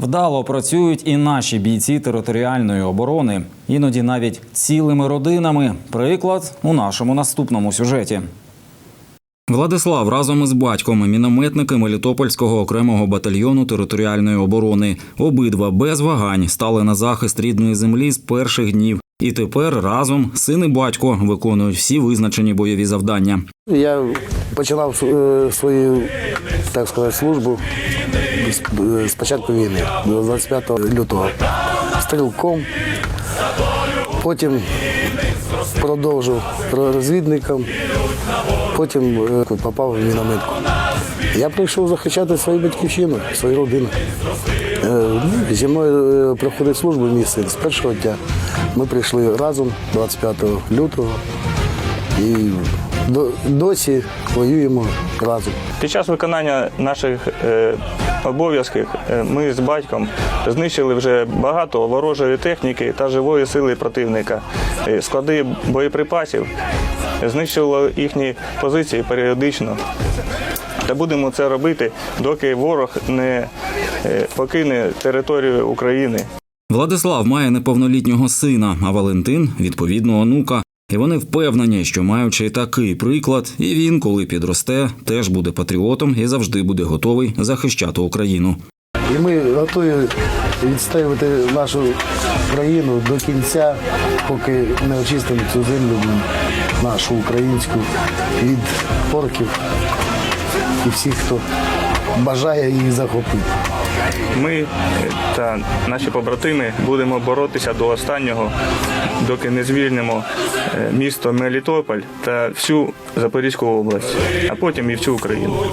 Вдало працюють і наші бійці територіальної оборони, іноді навіть цілими родинами. Приклад у нашому наступному сюжеті. Владислав разом із батьком мінометники Мелітопольського окремого батальйону територіальної оборони. Обидва без вагань стали на захист рідної землі з перших днів. І тепер разом син і батько виконують всі визначені бойові завдання. Я починав е, свою, так сказати, службу з, е, початку війни, 25 лютого. Стрілком. Потім продовжив розвідником, потім е, попав в мінометку. Я прийшов захищати свою батьківщину, свою родину. Е, ну, Зі мною е, проходить службу місце з першого дня. Ми прийшли разом 25 лютого і досі воюємо разом. Під час виконання наших е, обов'язків ми з батьком знищили вже багато ворожої техніки та живої сили противника, склади боєприпасів, знищували їхні позиції періодично. Та будемо це робити, доки ворог не е, покине територію України. Владислав має неповнолітнього сина, а Валентин відповідно онука. І вони впевнені, що маючи такий приклад, і він, коли підросте, теж буде патріотом і завжди буде готовий захищати Україну. І ми готові відстоювати нашу країну до кінця, поки не очистимо цю землю нашу українську від орків і всіх, хто бажає їх захопити. Ми та наші побратими будемо боротися до останнього, доки не звільнимо е, місто Мелітополь та всю Запорізьку область, а потім і всю Україну.